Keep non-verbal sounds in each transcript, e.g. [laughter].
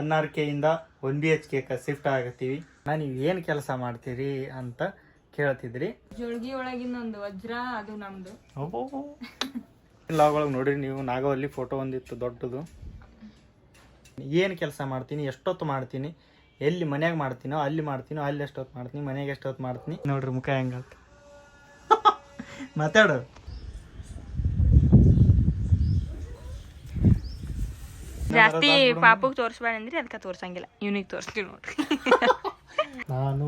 One R ಕೆಯಿಂದ one B H K shift ಆಗತ್ತೀವಿ. ನಾನು ನೀವು ಏನು ಕೆಲಸ ಮಾಡ್ತೀರಿ ಅಂತ ಕೇಳ್ತಿದ್ರಿ. ಜೋಳ್ಗಿ ಒಳಗಿನ ಒಂದು ವಜ್ರ ಅದು ನಮ್ದು. ಲಾಗ್ ಒಳಗೆ ನೋಡ್ರಿ ನೀವು ನಾಗವಲ್ಲಿ ಫೋಟೋ ಒಂದಿತ್ತು ದೊಡ್ಡದು. ಏನು ಕೆಲಸ ಮಾಡ್ತೀನಿ ಎಷ್ಟೊತ್ತು ಮಾಡ್ತೀನಿ ಎಲ್ಲಿ ಮನ್ಯಾಗ ಮಾಡ್ತೀನೋ ಅಲ್ಲಿ ಮಾಡ್ತೀನೋ ಅಲ್ಲಿ ಎಷ್ಟೊತ್ತು ಮಾಡ್ತೀನಿ ಮನೆಗೆ ಎಷ್ಟೊತ್ತು ಮಾಡ್ತೀನಿ. ನೋಡ್ರಿ ಮುಖ ಹೆಂಗತ್ತ [laughs] ಮಾತಾಡು. ಜಾಸ್ತಿ ಪಾಪಗ್ ತೋರಿಸ್ಬೇಡ ಅಂದ್ರೆ ಅದಕ್ಕೆ ತೋರ್ಸಂಗಿಲ್ಲ. ಇವ್ನಿಗೆ ತೋರಿಸ್ತೀವಿ ನೋಡ್ರಿ. [laughs] ನಾನು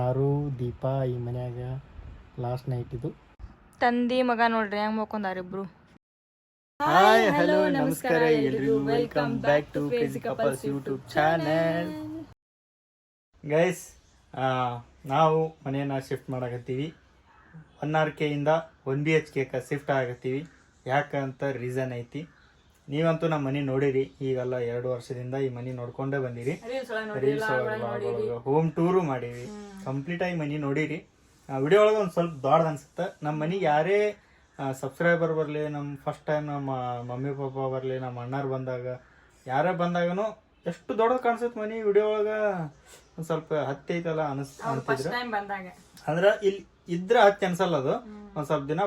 ಆರು ದೀಪ ಈ ಮನ್ಯಾಗ ಲಾಸ್ಟ್ ನೈಟ್ ಇದು. ತಂದಿ ಮಗ ನೋಡ್ರಿ ಹೆಂಗ್ ಮಕ್ಕೊಂದಾರ ಇಬ್ರು? ಹಾಯ್ ಹಲೋ ನಮಸ್ಕಾರ. ಎಲ್ರಿಗೂ welcome back to crazy couples YouTube channel guys ನಾವು ಮನೆಯನ್ನ ಶಿಫ್ಟ್ ಮಾಡಕತ್ತೀವಿ. ಒನ್ ಆರ್ ಇಂದ one B H K shift ಆಗತ್ತೀವಿ. ಯಾಕಂತ ರೀಸನ್ ಐತಿ? ನೀವಂತೂ ನಮ್ಮ ಮನೆ ನೋಡಿರಿ. ಈಗೆಲ್ಲ ಎರಡು ವರ್ಷದಿಂದ ಈ ಮನೆ ನೋಡ್ಕೊಂಡೇ ಬಂದಿರಿ. ರೀಲ್ಸ್ ಒಳಗೆ ಹೋಮ್ ಟೂರು ಮಾಡೀವಿ ಕಂಪ್ಲೀಟ್ ಆಗಿ ಮನೆ ನೋಡಿರಿ. ವಿಡಿಯೋ ಒಳಗೆ ಒಂದು ಸ್ವಲ್ಪ ದೊಡ್ಡದು ಅನ್ಸುತ್ತೆ. ನಮ್ಮ ಮನೆಗೆ ಯಾರೇ ಸಬ್ಸ್ಕ್ರೈಬರ್ ಬರಲಿ ನಮ್ಮ ಫಸ್ಟ್ ಟೈಮ್ ನಮ್ಮ ಮಮ್ಮಿ ಪಾಪ ಬರಲಿ ನಮ್ಮ ಅಣ್ಣಾರು ಬಂದಾಗ ಯಾರೇ ಬಂದಾಗನು ಎಷ್ಟು ದೊಡ್ಡದು ಕಾಣಿಸುತ್ತೆ ಮನೆ ವಿಡಿಯೋ ಒಳಗೆ. ಒಂದು ಸ್ವಲ್ಪ ಹತ್ತಿ ಐತಲ್ಲ ಅನಿಸ್ ಅಂದ್ರೆ ಇಲ್ಲಿ ಇದ್ರೆ ಹತ್ತಿ ಅನ್ಸಲ್ಲ ಅದು. ಒಂದು ಸ್ವಲ್ಪ ದಿನ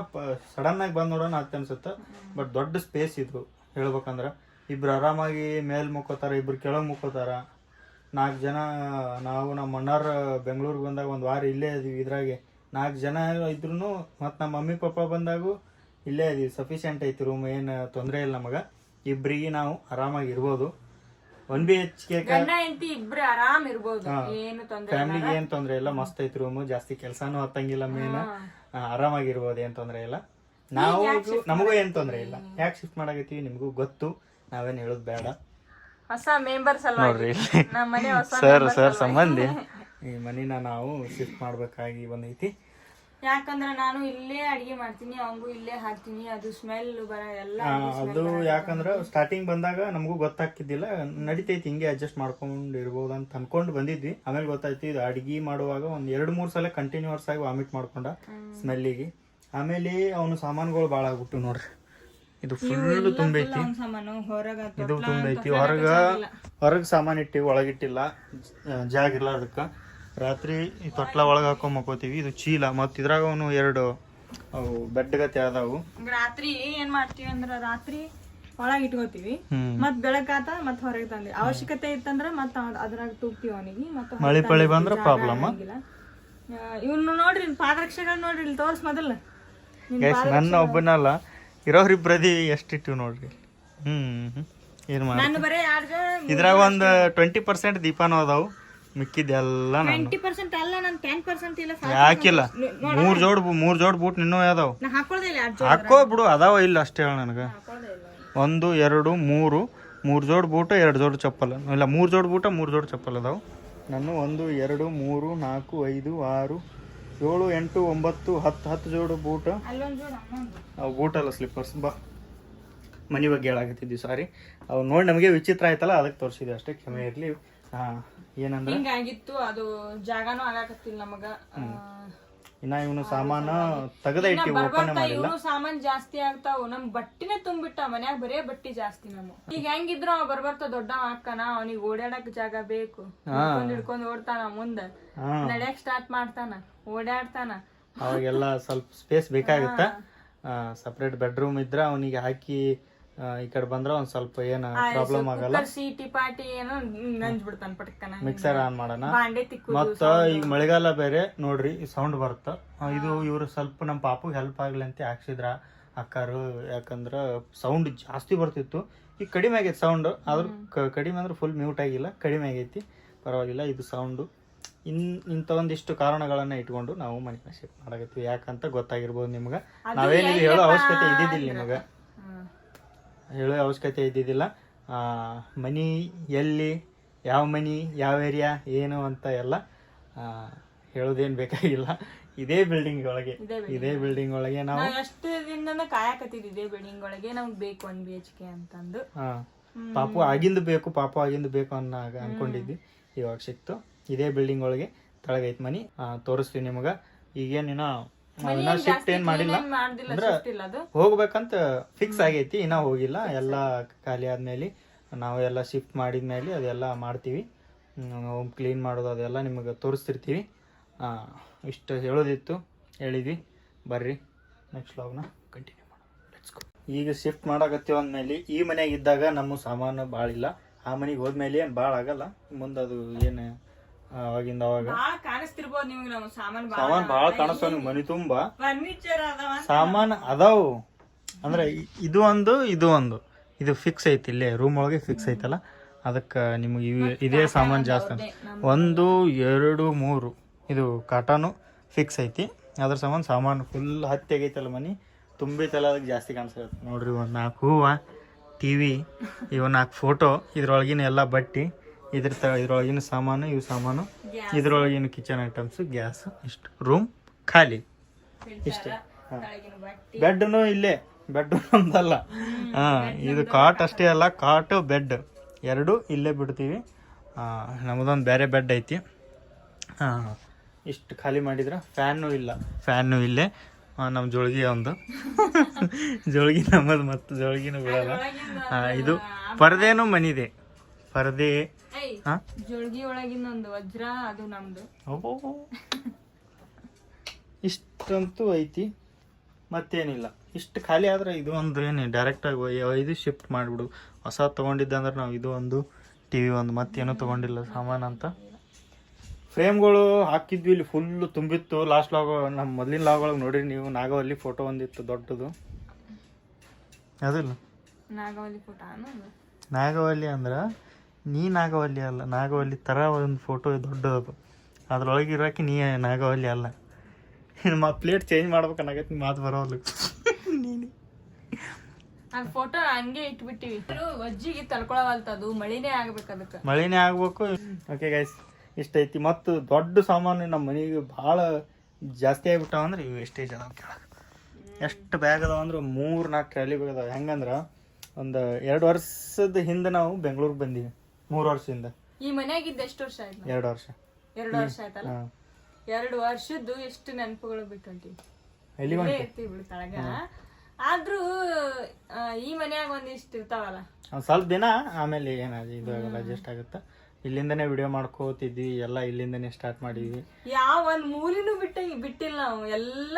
ಸಡನ್ ಆಗಿ ಬಂದ್ ನೋಡೋಣ ಹತ್ತಿ ಅನ್ಸುತ್ತೆ. ಬಟ್ ದೊಡ್ಡ ಸ್ಪೇಸ್ ಇದು ಹೇಳ್ಬೇಕಂದ್ರ ಇಬ್ರು ಆರಾಮಾಗಿ ಮೇಲೆ ಮುಕ್ಕೋತಾರ ಇಬ್ರು ಕೆಳಗೆ ಮುಕ್ಕೋತಾರ. ನಾಲ್ಕು ಜನ ನಾವು ನಮ್ಮ ಅಣ್ಣಾರ ಬೆಂಗಳೂರಿಗೆ ಬಂದಾಗ ಒಂದು ವಾರ ಇಲ್ಲೇ ಇದೀವಿ ಇದ್ರಾಗೆ. ನಾಲ್ಕು ಜನ ಇದ್ರೂ ಮತ್ತು ನಮ್ಮ ಮಮ್ಮಿ ಪಪ್ಪ ಬಂದಾಗೂ ಇಲ್ಲೇ ಇದೀವಿ. ಸಫಿಷಿಯೆಂಟ್ ಐತಿ ರೂಮ್ ಏನು ತೊಂದರೆ ಇಲ್ಲ ನಮಗೆ. ಇಬ್ಬರಿಗೆ ನಾವು ಆರಾಮಾಗಿ ಇರ್ಬೋದು. ಒನ್ ಬಿ ಎಚ್ ಕೆ ಇಬ್ರು ಆರಾಮ್ ಇರ್ಬೋದು. ಫ್ಯಾಮಿಲಿಗೆ ಏನ್ ತೊಂದರೆ ಇಲ್ಲ ಮಸ್ತ್ ಐತಿ ರೂಮ್ ಜಾಸ್ತಿ ಕೆಲಸನೂ ಹತ್ತಂಗಿಲ್ಲ ಮೇನ್ ಆರಾಮಾಗಿರ್ಬೋದು ಏನು ತೊಂದರೆ ಇಲ್ಲ. ನಾವು ನಮಗೂ ಏನ್ ತೊಂದ್ರೆ ಇಲ್ಲ. ಯಾಕೆ ಶಿಫ್ಟ್ ಮಾಡಾಕತ್ತೀವಿ ನಿಮಗೂ ಗೊತ್ತು. ನಾವೇನು ಹೇಳೋದು ಬೇಡ. ಹೊಸ ಮೆಂಬರ್ಸ್ ನಮ್ಮ ಮನೆ ಹೊಸ ಸರ್ ಸರ್ ಸಂಬಂಧಿ. ಈ ಮನಿನ ನಾವು ಶಿಫ್ಟ್ ಮಾಡ್ಬೇಕಾಗಿ ಬಂದೈತಿ. ಯಾಕಂದ್ರೆ ನಾನು ಇಲ್ಲೇ ಅಡಿಗೆ ಮಾಡ್ತೀನಿ ಅವಂಗೂ ಇಲ್ಲೇ ಹಾಕ್ತೀನಿ. ಅದು ಸ್ಮೆಲ್ ಬರ ಎಲ್ಲ ಆ, ಅದು ಯಾಕಂದ್ರೆ ಸ್ಟಾರ್ಟಿಂಗ್ ಬಂದಾಗ ನಮಗೂ ಗೊತ್ತಾಗ್ತಿದ್ದಿಲ್ಲ. ನಡಿತೈತಿ ಹಿಂಗೆ ಅಡ್ಜಸ್ಟ್ ಮಾಡ್ಕೊಂಡು ಇರ್ಬೋದು ಅಂತ ಅನ್ಕೊಂಡು ಬಂದಿದ್ವಿ. ಆಮೇಲೆ ಗೊತ್ತಾಯ್ತು ಇದು ಅಡಿಗೆ ಮಾಡುವಾಗ ಒಂದ್ ಎರಡು ಮೂರು ಸಲ ಕಂಟಿನ್ಯೂಸ್ ಆಗಿ ವಾಮಿಟ್ ಮಾಡ್ಕೊಂಡ ಸ್ಮೆಲ್ಲಿಗೆ ಆಮೇಲೆ ಅವನು ಸಾಮಾನುಗಳು ಭಾಳ ಆಗ್ಬಿಟ್ಟು ನೋಡ್ರಿ. ಇದು ಫುಲ್ ತುಂಬೈತಿ ಇದು ತುಂಬೈತಿ ಹೊರಗ ಹೊರಗ ಸಾಮಾನು ಇಟ್ಟಿವಿ ಒಳಗಿಟ್ಟಿಲ್ಲ. ಜಾಗ ಇಲ್ಲ ಅದಕ್ಕ. ರಾತ್ರಿ ಈ ತೊಟ್ಲ ಒಳಗೆ ಹಾಕೊಂಡ್ ಮಕ್ಕೋತೀವಿ. ಇದು ಚೀಲ. ಮತ್ತೆ ಇದ್ರಾಗ ಅವನು ಎರಡು ಅವು ಬೆಡ್ ಗತಿ ಆದಾವು ರಾತ್ರಿ ಏನ್ ಮಾಡ್ತೀವಿ ಅಂದ್ರ ರಾತ್ರಿ ಒಳಗೆ ಇಟ್ಕೋತೀವಿ. ಮತ್ ಬೆಳಕಾತ ಮತ್ ಹೊರಗೆ ತಂದಿ ಅವಶ್ಯಕತೆ ಇತ್ತಂದ್ರ ಮತ್ ಅದ್ರಾಗ ತೂಗ್ತೀವಿ ಅವನಿಗೆ. ಮತ್ತ ಮಳೆ ಪಳಿ ಬಂದ್ರ ಪ್ರಾಬ್ಲಮ್ ಇವ್ನು ನೋಡ್ರಿ ಪಾದರಕ್ಷೆಗಳ್ ನೋಡ್ರಿ ಇಲ್ಲಿ ತೋರ್ಸ್ ಮೊದಲ. ಗೈಸ್ ನನ್ನ ಒಬ್ಬನಲ್ಲ ಇರೋರಿಬ್ರದಿ ಎಷ್ಟಿಟ್ಟು ನೋಡ್ರಿ? ಹ್ಮ್ ಏನು ಮಾಡಿ ಇದ್ರಾಗ ಒಂದ್ ಟ್ವೆಂಟಿ ಪರ್ಸೆಂಟ್ ದೀಪಾನು ಅದಾವು ಮಿಕ್ಕಿದ್ದೆಲ್ಲ ನಾನು ಟ್ವೆಂಟಿ ಪರ್ಸೆಂಟ್ ಅಲ್ಲ ನಾನು ಟೆನ್ ಪರ್ಸೆಂಟ್ ಇಲ್ಲ ಸಾಕು. ಯಾಕಿಲ್ಲ ಮೂರ್ ಜೋಡ್ ಮೂರ್ ಜೋಡ್ ಬೂಟ್ ನಿನ್ನೂ ಅದಾವ. ಹಾಕೋ ಬಿಡು ಅದಾವ ಇಲ್ಲ ಅಷ್ಟೇ ಹೇಳ ನನಗ. ಒಂದು ಎರಡು ಮೂರು ಮೂರು ಜೋಡ್ ಬೂಟ ಎರಡು ಜೋಡ್ ಚಪ್ಪಲ್. ಇಲ್ಲ ಮೂರು ಜೋಡ್ ಬೂಟ ಮೂರು ಜೋಡ್ ಚಪ್ಪಲ್ ಅದಾವು. ನಾನು ಒಂದು ಎರಡು ಮೂರು ನಾಲ್ಕು ಐದು ಆರು ಏಳು ಎಂಟು ಒಂಬತ್ತು ಹತ್ತು ಹತ್ತು ಜೋಡು ಬೂಟ್. ಅವು ಬೂಟ್ ಅಲ್ಲ ಸ್ಲಿಪ್ಪರ್ಸ್ ಬಾ. ಮನೆ ಬಗ್ಗೆ ಹೇಳಾಕತ್ತಿದ್ವಿ ಸಾರಿ ಅವು ನೋಡಿ ನಮಗೆ ವಿಚಿತ್ರ ಆಯ್ತಲ್ಲ ಅದಕ್ಕೆ ತೋರಿಸಿದೆ ಅಷ್ಟೇ ಕ್ಷಮೆ ಇರಲಿ. ಹಾಂ ಏನಂದ್ರೆ? ಹಿಂಗಾಗಿತ್ತು ಅದು ಜಾಗನೂ ಆಗಾಕತ್ತಿಲ್ಲ ನಮಗ. ಇನ್ನ ಇವನು ಸಾಮಾನ ತೆಗೆದ ಇಟ್ಟಿ ಓಪನ್ ಮಾಡಿಲ್ಲ. ಇವ್ನು ಸಾಮಾನ್ ಜಾಸ್ತಿ ಆಗ್ತಾವ ನಮ್ ಬಟ್ಟಿನೇ ತುಂಬಿಟ್ಟ ಮನ್ಯಾಗ ಬರೇ ಬಟ್ಟಿ ಜಾಸ್ತಿ ನಮ್ಮ. ಈಗ ಹೆಂಗಿದ್ರು ಅವ ಬರ್ಬರ್ತ ದೊಡ್ಡ ಹಾಕನ ಅವನಿಗೆ ಓಡಾಡಕ್ ಜಾಗ ಬೇಕು. ಹಿಡ್ಕೊಂಡ್ ಓಡ್ತಾನ ಮುಂದ. ನಡ್ಯಾಕ್ ಸ್ಟಾರ್ಟ್ ಮಾಡ್ತಾನ ಓಡಾಡ್ತಾನ ಅವಾಗೆಲ್ಲ ಸ್ವಲ್ಪ ಸ್ಪೇಸ್ ಬೇಕಾಗುತ್ತ? ಸಪರೇಟ್ ಬೆಡ್ರೂಮ್ ಇದ್ರೆ ಅವನಿಗೆ ಹಾಕಿ ಈ ಕಡೆ ಬಂದ್ರೆ ಒಂದ್ ಸ್ವಲ್ಪ ಏನು ಪ್ರಾಬ್ಲಮ್ ಆಗಲ್ಲ. ಸೀಟಿ ಪಾಟಿ ಏನೋ ನಂಜ್ ಬಿಡ್ತಾನ ಪಟ್ಕನ ಮಿಕ್ಸರ್ ಆನ್ ಮಾಡೋಣ. ಮತ್ತ ಈಗ ಮಳೆಗಾಲ ಬೇರೆ ನೋಡ್ರಿ ಸೌಂಡ್ ಬರುತ್ತ. ಇದು ಇವ್ರು ಸ್ವಲ್ಪ ನಮ್ಮ ಪಾಪುಗೆ ಹೆಲ್ಪ್ ಆಗ್ಲಿ ಅಂತ ಹಾಕ್ಸಿದ್ರ. ಅಕ್ಕಾರು ಯಾಕಂದ್ರ ಸೌಂಡ್ ಜಾಸ್ತಿ ಬರ್ತಿತ್ತು. ಈಗ ಕಡಿಮೆ ಆಗೈತಿ ಸೌಂಡ್ ಆದ್ರೂ ಕಡಿಮೆ ಅಂದ್ರೆ ಫುಲ್ ಮ್ಯೂಟ್ ಆಗಿಲ್ಲ ಕಡಿಮೆ ಆಗೈತಿ. ಪರವಾಗಿಲ್ಲ ಇದು ಸೌಂಡು ಇನ್ ಇಂಥ ಒಂದಿಷ್ಟು ಕಾರಣಗಳನ್ನ ಇಟ್ಕೊಂಡು ನಾವು ಮನೆ ಶಿಫ್ಟ್ ಮಾಡಕತ್ತೀವಿ. ಯಾಕಂತ ಗೊತ್ತಾಗಿರ್ಬೋದು ನಿಮ್ಗೆ. ನಾವೇನಿದು ಹೇಳೋ ಅವಶ್ಯಕತೆ ಇದ್ದಿದ್ದಿಲ್ಲ ನಿಮಗೆ. ಹೇಳೋ ಅವಶ್ಯಕತೆ ಇದ್ದಿದ್ದಿಲ್ಲ. ಆ, ಮನಿ ಎಲ್ಲಿ ಯಾವ ಮನಿ ಯಾವ ಏರಿಯಾ ಏನು ಅಂತ ಎಲ್ಲ ಹೇಳೋದೇನು ಬೇಕಾಗಿಲ್ಲ. ಇದೇ ಬಿಲ್ಡಿಂಗ್ ಒಳಗೆ. ಇದೇ ಬಿಲ್ಡಿಂಗ್ ಒಳಗೆ. ನಾವು ಅಷ್ಟು ದಿನ ಕಾಯಕತ್ತಿದ್ವಿ ಇದೇ ಬಿಲ್ಡಿಂಗ್ ಒಳಗೆ. ನಮ್ಗೆ ಬೇಕು ಒನ್ ಬಿ ಎಚ್ ಕೆ ಅಂತಂದು. ಹಾ. ಪಾಪು ಆಗಿಂದು ಬೇಕು ಪಾಪು ಆಗಿಂದು ಬೇಕು ಅನ್ನೋ ಅನ್ಕೊಂಡಿದ್ವಿ. ಇವಾಗ ಸಿಕ್ತು. ಇದೇ ಬಿಲ್ಡಿಂಗ್ ಒಳಗೆ ತೆಳಗೈತ್ ಮನಿ. ತೋರಿಸ್ತೀವಿ ನಿಮಗೆ. ಈಗೇನಿನ ಇನ್ನ ಶಿಫ್ಟ್ ಏನ್ ಮಾಡಿಲ್ಲ. ಅಂದ್ರೆ ಹೋಗ್ಬೇಕಂತ ಫಿಕ್ಸ್ ಆಗೈತಿ ಇನ್ನ ಹೋಗಿಲ್ಲ. ಎಲ್ಲ ಖಾಲಿ ಆದ್ಮೇಲೆ ನಾವು ಎಲ್ಲ ಶಿಫ್ಟ್ ಮಾಡಿದ್ಮೇಲೆ ಅದೆಲ್ಲ ಮಾಡ್ತೀವಿ. ಹೋಮ್ ಕ್ಲೀನ್ ಮಾಡೋದು ಅದೆಲ್ಲ ನಿಮಗೆ ತೋರಿಸ್ತಿರ್ತೀವಿ. ಇಷ್ಟು ಹೇಳೋದಿತ್ತು. ಹೇಳಿದ್ವಿ. ಬರ್ರಿ ನೆಕ್ಸ್ಟ್ ಲಾಗ್ನ ಕಂಟಿನ್ಯೂ ಮಾಡೋಣ. ಲೆಟ್ಸ್ ಗೋ ಈಗ ಶಿಫ್ಟ್ ಮಾಡಕತ್ತೀವಿ ಅಂದಮೇಲೆ ಈ ಮನೆಯಾಗ ಇದ್ದಾಗ ನಮ್ಮ ಸಾಮಾನು ಭಾಳ ಇಲ್ಲ ಆ ಮನೆಗೆ ಹೋದ್ಮೇಲೆ ಏನು ಭಾಳ ಆಗಲ್ಲ. ಮುಂದೆ ಅದು ಏನು ಅವಾಗಿಂದ ಅವಾಗ. ಬಾಳ ಕಾಣಿಸ್ತಿರ್ಬೋದು ನಿಮ್ಗೆ ನಾವು ಸಾಮಾನ್ ಸಾಮಾನು ಭಾಳ ಕಾಣಿಸ್ತಾವ ನಿಮ್ಗೆ ಮನಿ ತುಂಬಾ. ಫರ್ನಿಚರ್ ಅದಾವ ಸಾಮಾನು ಅದಾವು. ಅಂದ್ರೆ ಇ- ಇದು ಒಂದು ಇದು ಒಂದು. ಇದು ಫಿಕ್ಸ್ ಐತಿ ಇಲ್ಲೇ ರೂಮ್ ಒಳಗೆ ಫಿಕ್ಸ್ ಐತಲ್ಲ? ಅದಕ್ಕೆ ನಿಮಗೆ ಇವ್- ಇದೇ ಸಾಮಾನು ಜಾಸ್ತಿ ಒಂದು ಎರಡು ಮೂರು. ಇದು ಕಾಟಾನು ಫಿಕ್ಸ್ ಐತಿ. ಅದ್ರ ಸಂಬಂಧ ಸಾಮಾನು ಫುಲ್ ಹತ್ತಿ ಆಗೈತಲ್ಲ ಮನೆ. ತುಂಬಿತಲ್ಲ ಅದಕ್ಕೆ ಜಾಸ್ತಿ ಕಾಣಿಸ್ತೈತೆ ನೋಡ್ರಿ ಒಂದು ನಾಲ್ಕು ಹೂವು ಟಿವಿ ವಿ ಇವು ನಾಲ್ಕು ಫೋಟೋ ಇದ್ರೊಳಗಿನ ಎಲ್ಲ ಬಟ್ಟಿ. ಇದ್ರ ತ ಇದ್ರೊಳಗಿನ ಸಾಮಾನು ಇವು ಸಾಮಾನು ಇದ್ರೊಳಗಿನ ಕಿಚನ್ ಐಟಮ್ಸ್ ಗ್ಯಾಸ್ ಇಷ್ಟು ರೂಮ್ ಖಾಲಿ. ಇಷ್ಟೇ. ಹಾಂ. ಬೆಡ್ನು ಇಲ್ಲೇ. ಬೆಡ್ [laughs] ನಮ್ದಲ್ಲ. ಹಾ ಇದು ಕಾಟ್ ಅಷ್ಟೇ ಅಲ್ಲ ಕಾಟು ಬೆಡ್ ಎರಡು ಇಲ್ಲೇ ಬಿಡ್ತೀವಿ. ನಮ್ಮದೊಂದು ಬೇರೆ ಬೆಡ್ ಐತಿ. ಹಾಂ ಇಷ್ಟು ಖಾಲಿ ಮಾಡಿದ್ರೆ ಫ್ಯಾನು ಇಲ್ಲ. ಫ್ಯಾನು ಇಲ್ಲೇ. ನಮ್ಮ ಜೋಳಿಗೆ ಒಂದು [laughs] ಜೋಳಿಗೆ ನಮ್ಮದು ಮತ್ತು ಜೋಳಿಗೆನೂ ಬಿಡಲ್ಲ. ಇದು ಪರದೇನು ಮನಿದೆ. ಪರದೆ ಐ ಹಾಂ? ಜೋಳ್ಗಿ ಒಳಗಿನ ಒಂದು ವಜ್ರ ಅದು ನಮ್ದು. ಇಷ್ಟಂತೂ ಐತಿ. ಮತ್ತೇನಿಲ್ಲ. ಇಷ್ಟು ಖಾಲಿ ಆದ್ರೆ ಇದು ಒಂದು ಏನು ಡೈರೆಕ್ಟಾಗಿ ಇದು ಶಿಫ್ಟ್ ಮಾಡಿಬಿಡು. ಹೊಸ ತಗೊಂಡಿದ್ದಂದ್ರೆ ನಾವು ಇದು ಒಂದು ಟಿ ವಿ ಒಂದು ಮತ್ತೇನು ತಗೊಂಡಿಲ್ಲ ಸಾಮಾನು ಅಂತ. ಫ್ರೇಮ್ಗಳು ಹಾಕಿದ್ವಿ ಇಲ್ಲಿ ಫುಲ್ಲು ತುಂಬಿತ್ತು. ಲಾಸ್ಟ್ ಲಾಗ್ ನಮ್ಮ ಮೊದಲಿನ ಲಾಗ್ ಒಳಗೆ ನೋಡಿರಿ ನೀವು. ನಾಗವಲ್ಲಿ ಫೋಟೋ ಒಂದಿತ್ತು ದೊಡ್ಡದು. ಅದಿಲ್ಲ ನಾಗವಲ್ಲಿ ಪುಟ ಅನ್ನೋದು ನಾಗವಲ್ಲಿ ಅಂದ್ರೆ ನೀ ನಾಗವಲ್ಲಿ ಅಲ್ಲ ನಾಗವಲ್ಲಿ ಥರ ಒಂದು ಫೋಟೋ ದೊಡ್ಡದು ಅದ್ರೊಳಗೆ ಇರೋಕೆ ನೀ ನಾಗವಲ್ಲಿ ಅಲ್ಲ. ನಿಮ್ಮ ಪ್ಲೇಟ್ ಚೇಂಜ್ ಮಾಡ್ಬೇಕು ಅನ್ನಗತ್ತೆ ನಿಮ್ಮ ಮಾತು ಬರೋಲ್ಲ ನೀನು. ಫೋಟೋ ಹಂಗೆ ಇಟ್ಬಿಟ್ಟಿವಿ. ಅದು ತಳ್ಕೊಳವಲ್ತದು ಮಳಿನೇ ಆಗ್ಬೇಕು ಅದಕ್ಕೆ. ಮಳೆನೇ ಆಗ್ಬೇಕು. ಓಕೆ ಗೈಸ್ ಇಷ್ಟೈತಿ. ಮತ್ತು ದೊಡ್ಡ ಸಾಮಾನು ನಮ್ಮ ಮನೆಗೆ ಭಾಳ ಜಾಸ್ತಿ ಆಗ್ಬಿಟ್ಟಾವ ಅಂದ್ರೆ ಇವು ಎಷ್ಟೇ ಜನ ಕೇಳ ಎಷ್ಟು ಬ್ಯಾಗ್ ಅದಾವ ಅಂದ್ರೆ ಮೂರು ನಾಲ್ಕು ಟ್ರಾಲಿ ಬ್ಯಾಗ್ ಅದಾವ. ಹೆಂಗಂದ್ರೆ ಒಂದು ಎರಡು ವರ್ಷದ ಹಿಂದೆ ನಾವು ಬೆಂಗಳೂರಿಗೆ ಬಂದೀವಿ. ಮೂರು ವರ್ಷದಿಂದ ಈ ಮನ್ಯಾಗಿದ್ದ ಎಷ್ಟು ವರ್ಷ ಆಯ್ತು ಎರಡು ವರ್ಷ. ಎರಡು ವರ್ಷ ಆಯ್ತಲ್ಲ? ಹಾಂ. ಎರಡು ವರ್ಷದ್ದು ಎಷ್ಟು ನೆನಪುಗಳು ಬಿಟ್ಟಂತೀವಿ ಎಲ್ಲಿ ಇಲ್ಲೇ ಇರ್ತೀವಿ ಬಿಡು ತಳಗ. ಆದ್ರೂ ಆ, ಈ ಮನ್ಯಾಗ ಒಂದಿಷ್ಟು ಇರ್ತಾವಲ್ಲ? ಒಂದು ಸ್ವಲ್ಪ ದಿನ ಆಮೇಲೆ ಏನಾದ್ರೂ ಇದು ಆಗಲ್ಲ ಅಡ್ಜಸ್ಟ್ ಆಗುತ್ತೆ. ಇಲ್ಲಿಂದನೇ ವಿಡಿಯೋ ಮಾಡ್ಕೋತಿದ್ವಿ ಎಲ್ಲ ಇಲ್ಲಿಂದನೇ ಸ್ಟಾರ್ಟ್ ಮಾಡಿದ್ವಿ. ಯಾವ ಒಂದ್ ಮೂಲಿನೂ ಬಿಟ್ಟ ಬಿಟ್ಟಿಲ್ಲ ನಾವು. ಎಲ್ಲ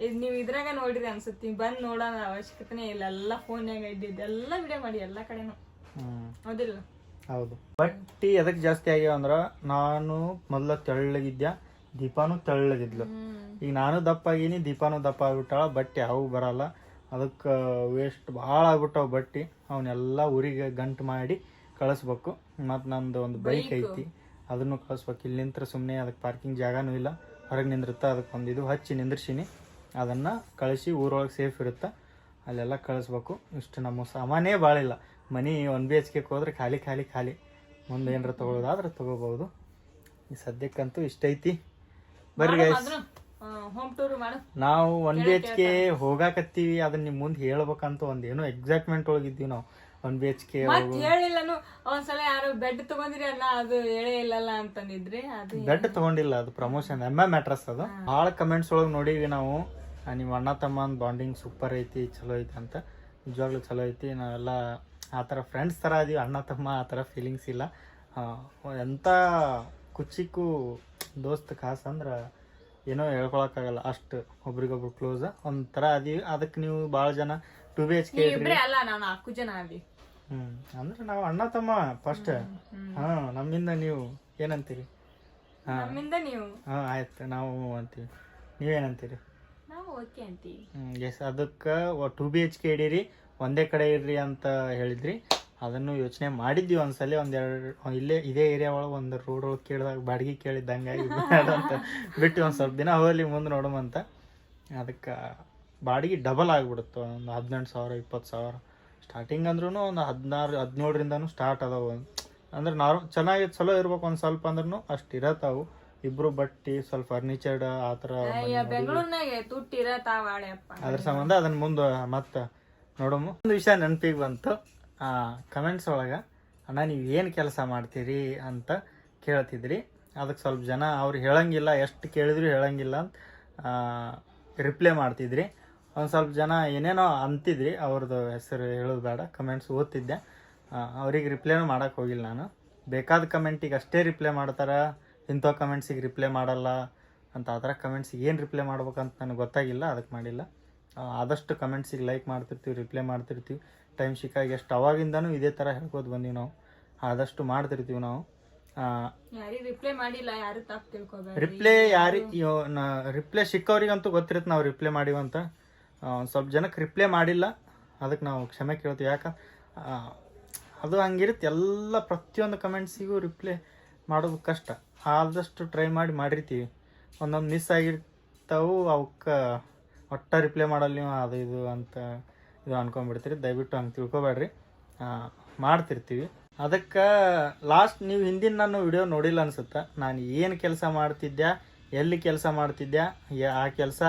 ಇದ್ ನೀವ್ ಇದ್ರಾಗ ನೋಡಿರಿ ಅನ್ಸುತ್ತೆ. ಬಂದ್ ನೋಡೋಣ ಅವಶ್ಯಕತೆನೇ ಇಲ್ಲ. ಎಲ್ಲ ಫೋನ್ಯಾಗ ಇದ್ದಿದ್ದು ಎಲ್ಲ ವಿಡಿಯೋ ಮಾಡಿ ಎಲ್ಲ ಕಡೆನು. ಹ್ಮ್. ಹೌದಿಲ್ಲ? ಹೌದು. ಬಟ್ಟಿ ಎದಕ್ಕೆ ಜಾಸ್ತಿ ಆಗ್ಯಾವ ಅಂದ್ರ ನಾನು ಮೊದ್ಲ ತೆಳ್ಳಗಿದ್ಯ ದೀಪಾನು ತೆಳ್ಳಗಿದ್ಲು. ಈಗ ನಾನು ದಪ್ಪ ಆಗೀನಿ ದೀಪಾನು ದಪ್ಪ ಆಗ್ಬಿಟ್ಟಾಳ ಬಟ್ಟೆ ಅವು ಬರಲ್ಲ. ಅದಕ್ಕೆ ವೇಸ್ಟ್ ಭಾಳ ಆಗ್ಬಿಟ್ಟಾವ ಬಟ್ಟೆ ಅವನ್ನೆಲ್ಲ ಊರಿಗೆ ಗಂಟು ಮಾಡಿ ಕಳಿಸ್ಬೇಕು. ಮತ್ತು ನಂದು ಒಂದು ಬೈಕ್ ಐತಿ ಅದನ್ನು ಕಳಿಸ್ಬೇಕು. ಇಲ್ಲಿ ನಿಂತ್ರ ಸುಮ್ಮನೆ ಅದಕ್ಕೆ ಪಾರ್ಕಿಂಗ್ ಜಾಗನೂ ಇಲ್ಲ. ಹೊರಗೆ ನಿಂದಿರುತ್ತೆ ಅದಕ್ಕೆ ಒಂದು ಇದು ಹಚ್ಚಿ ನಿಂದ್ರಿಸಿನಿ. ಅದನ್ನು ಕಳಿಸಿ ಊರೊಳಗೆ ಸೇಫ್ ಇರುತ್ತೆ. ಅಲ್ಲೆಲ್ಲ ಕಳಿಸ್ಬೇಕು. ಇಷ್ಟು ನಮ್ಮ ಸಾಮಾನೇ ಭಾಳ ಇಲ್ಲ ಮನಿ ಒನ್ ಬಿ ಎಚ್ ಕೆ ಹೋದ್ರೆ ಖಾಲಿ ಖಾಲಿ ಖಾಲಿ. ಮುಂದೆ ಏನಾರ ತೊಗೊಳೋದಾದ್ರೆ ತೊಗೋಬಹುದು. ಈ ಸದ್ಯಕ್ಕಂತೂ ಇಷ್ಟೈತಿ. ಬರ್ರಿ ಗೈಸ್ ನಾವು ಒನ್ ಬಿ ಎಚ್ ಕೆ ಹೋಗಾಕತ್ತೀವಿ. ಅದನ್ನ ನಿಮ್ ಮುಂದೆ ಹೇಳ್ಬೇಕಂತ ಒಂದು ಏನೋ ಎಕ್ಸೈಟ್ಮೆಂಟ್ ಒಳಗಿದ್ದೀವಿ ನಾವು. ಒನ್ ಬಿ ಎಚ್ ಕೆ ಹೇಳಿಲ್ಲನು ಒಂದ್ಸಲ ಯಾರು ಬೆಡ್ ತಗೊಂಡಿರಿ ಅಲ್ಲ ಅದು ಹೇಳೇ ಇಲ್ಲಲ್ಲ ಅಂತಂದಿದ್ರಿ ಅದು ಬೆಡ್ ತಗೊಂಡಿಲ್ಲ ಅದು ಪ್ರಮೋಷನ್ ಎಂ ಎ ಮ್ಯಾಟ್ರಸ್ ಅದು. ಭಾಳ ಕಮೆಂಟ್ಸ್ ಒಳಗೆ ನೋಡೀವಿ ನಾವು. ನಿಮ್ಮ ಅಣ್ಣ ತಮ್ಮ ಬಾಂಡಿಂಗ್ ಸೂಪರ್ ಐತಿ ಚಲೋ ಐತಿ ಅಂತ. ನಿಜವಾಗ್ಲೂ ಚಲೋ ಐತಿ. ನಾವೆಲ್ಲ ಆ ಥರ ಫ್ರೆಂಡ್ಸ್ ಥರ ಇದೀವಿ ಅಣ್ಣ ತಮ್ಮ ಆ ಥರ ಫೀಲಿಂಗ್ಸ್ ಇಲ್ಲ. ಎಂಥ ಕುಚ್ಚಿಕ್ಕೂ ದೋಸ್ತ್ ಖಾಸ್ ಅಂದ್ರೆ ಏನೋ ಹೇಳ್ಕೊಳಕ್ಕಾಗಲ್ಲ. ಅಷ್ಟು ಒಬ್ರಿಗೊಬ್ರು ಕ್ಲೋಸ್ ಒಂಥರ ಅದೀವಿ. ಅದಕ್ಕೆ ನೀವು ಭಾಳ ಜನ ಟು ಬಿ ಎಚ್ ಕೆ ಇಬ್ರೇ ಅಲ್ಲ ನಾವು ನಾಲ್ಕು ಜನ ಹ್ಮ್. ಅಂದ್ರೆ ನಾವು ಅಣ್ಣ ತಮ್ಮ ಫಸ್ಟ್ ಹಾ ನಮ್ಮಿಂದ ನೀವು ಏನಂತೀರಿ? ಹಾಂ. ನಮ್ಮಿಂದ ನೀವು? ಹಾ ಆಯ್ತು. ನಾವು ಅಂತೀವಿ. ನೀವೇನಂತೀರಿ? ನಾವು ಓಕೆ ಅಂತೀವಿ. ಹ್ಮ್ ಎಸ್ ಅದಕ್ಕೆ ಟು ಬಿ ಎಚ್ ಕೆ ಇಡೀರಿ. ಒಂದೇ ಕಡೆ ಇರ್ರಿ ಅಂತ ಹೇಳಿದ್ರಿ. ಅದನ್ನು ಯೋಚನೆ ಮಾಡಿದ್ವಿ ಒಂದ್ಸಲ. ಒಂದೆರಡು ಇಲ್ಲೇ ಇದೇ ಏರಿಯಾ ಒಳಗೆ ಒಂದು ರೋಡ್ ಒಳಗೆ ಕೇಳಿದಾಗ ಬಾಡಿಗೆ ಕೇಳಿದ್ದಂಗಾಗಿ ಬೇಡ ಅಂತ [laughs] ಬಿಟ್ಟು ಒಂದು ಸ್ವಲ್ಪ ದಿನ ಹೋಗಲಿ ಮುಂದೆ ನೋಡಮಂತ ಅದಕ್ಕೆ ಬಾಡಿಗೆ ಡಬಲ್ ಆಗಿಬಿಡುತ್ತೆ. ಒಂದು ಹದಿನೆಂಟು ಸಾವಿರ ಇಪ್ಪತ್ತು ಸಾವಿರ. ಸ್ಟಾರ್ಟಿಂಗ್ ಅಂದ್ರೂ ಒಂದು ಹದಿನಾರು ಹದಿನೇಳರಿಂದನೂ ಸ್ಟಾರ್ಟ್ ಅದಾವು. ಅಂದ್ರೆ ನಾರ್ ಚೆನ್ನಾಗಿ ಚಲೋ ಇರ್ಬೇಕು ಒಂದು ಸ್ವಲ್ಪ ಅಂದ್ರೂ ಅಷ್ಟು ಇರತ್ತಾವು ಇಬ್ರು ಬಟ್ಟಿ ಸ್ವಲ್ಪ ಫರ್ನಿಚರ್ಡ್ ಆ ಥರ ಅದ್ರ ಸಂಬಂಧ ಅದನ್ನ ಮುಂದೆ ಮತ್ತೆ ನೋಡಮ್ಮ. ಒಂದು ವಿಷಯ ನೆನಪಿಗೆ ಬಂತು. ಕಮೆಂಟ್ಸ್ ಒಳಗೆ, ಅಣ್ಣ, ನೀವು ಏನು ಕೆಲಸ ಮಾಡ್ತೀರಿ? ಅಂತ ಕೇಳ್ತಿದ್ರಿ. ಅದಕ್ಕೆ ಸ್ವಲ್ಪ ಜನ ಅವ್ರು ಹೇಳಂಗಿಲ್ಲ, ಎಷ್ಟು ಕೇಳಿದ್ರು ಹೇಳಂಗಿಲ್ಲ ಅಂತ ರಿಪ್ಲೈ ಮಾಡ್ತಿದ್ರಿ. ಒಂದು ಸ್ವಲ್ಪ ಜನ ಏನೇನೋ ಅಂತಿದ್ರಿ ಅವ್ರದ್ದು ಹೆಸರು ಹೇಳೋದು ಬೇಡ ಕಮೆಂಟ್ಸ್ ಓದ್ತಿದ್ದೆ. ಅವ್ರಿಗೆ ರಿಪ್ಲೈನೂ ಮಾಡೋಕ್ಕೆ ಹೋಗಿಲ್ಲ ನಾನು. ಬೇಕಾದ ಕಮೆಂಟಿಗೆ ಅಷ್ಟೇ ರಿಪ್ಲೈ ಮಾಡ್ತಾರೆ, ಇಂಥ ಕಮೆಂಟ್ಸಿಗೆ ರಿಪ್ಲೈ ಮಾಡಲ್ಲ ಅಂತ, ಆ ಥರ ಕಮೆಂಟ್ಸಿಗೆ ಏನು ರಿಪ್ಲೈ ಮಾಡ್ಬೇಕಂತ ನನಗೆ ಗೊತ್ತಾಗಿಲ್ಲ ಅದಕ್ಕೆ ಮಾಡಿಲ್ಲ. ಆದಷ್ಟು ಕಮೆಂಟ್ಸಿಗೆ ಲೈಕ್ ಮಾಡ್ತಿರ್ತೀವಿ ರಿಪ್ಲೈ ಮಾಡ್ತಿರ್ತೀವಿ. ಟೈಮ್ ಸಿಕ್ಕಾಗ ಎಷ್ಟು ಅವಾಗಿಂದನೂ ಇದೇ ಥರ ಹೇಳ್ಕೋತ ಬಂದೀವಿ ನಾವು. ಆದಷ್ಟು ಮಾಡ್ತಿರ್ತೀವಿ ನಾವು. ರಿಪ್ಲೈ ಮಾಡಿಲ್ಲ ಯಾರು ತಪ್ಪು ರಿಪ್ಲೈ ಯಾರಿ ರಿಪ್ಲೈ ಸಿಕ್ಕವ್ರಿಗಂತೂ ಗೊತ್ತಿರುತ್ತೆ ನಾವು ರಿಪ್ಲೈ ಮಾಡಿವಂತ ಒಂದು ಸ್ವಲ್ಪ ಜನಕ್ಕೆ ರಿಪ್ಲೈ ಮಾಡಿಲ್ಲ ಅದಕ್ಕೆ ನಾವು ಕ್ಷಮೆ ಕೇಳ್ತೀವಿ. ಯಾಕೆ ಅದು ಹಂಗಿರುತ್ತೆ. ಎಲ್ಲ ಪ್ರತಿಯೊಂದು ಕಮೆಂಟ್ಸಿಗೂ ರಿಪ್ಲೈ ಮಾಡೋದು ಕಷ್ಟ. ಆದಷ್ಟು ಟ್ರೈ ಮಾಡಿ ಮಾಡಿರ್ತೀವಿ. ಒಂದೊಂದು ಮಿಸ್ ಆಗಿರ್ತಾವು ಅವಕ್ಕೆ ಒಟ್ಟ ರಿಪ್ಲೈ ಮಾಡಲ್ಲ ನೀವು, ಅದು ಇದು ಅಂತ ಇದು ಅನ್ಕೊಂಡ್ಬಿಡ್ತೀರಿ. ದಯವಿಟ್ಟು ಹಂಗೆ ತಿಳ್ಕೊಬೇಡ್ರಿ. ಮಾಡ್ತಿರ್ತೀವಿ. ಅದಕ್ಕೆ ಲಾಸ್ಟ್ ನೀವು ಹಿಂದಿನ ನಾನು ವಿಡಿಯೋ ನೋಡಿಲ್ಲ ಅನ್ಸುತ್ತೆ? ನಾನು ಏನು ಕೆಲಸ ಮಾಡ್ತಿದ್ದೆ ಎಲ್ಲಿ ಕೆಲಸ ಮಾಡ್ತಿದ್ದೆ ಆ ಕೆಲಸ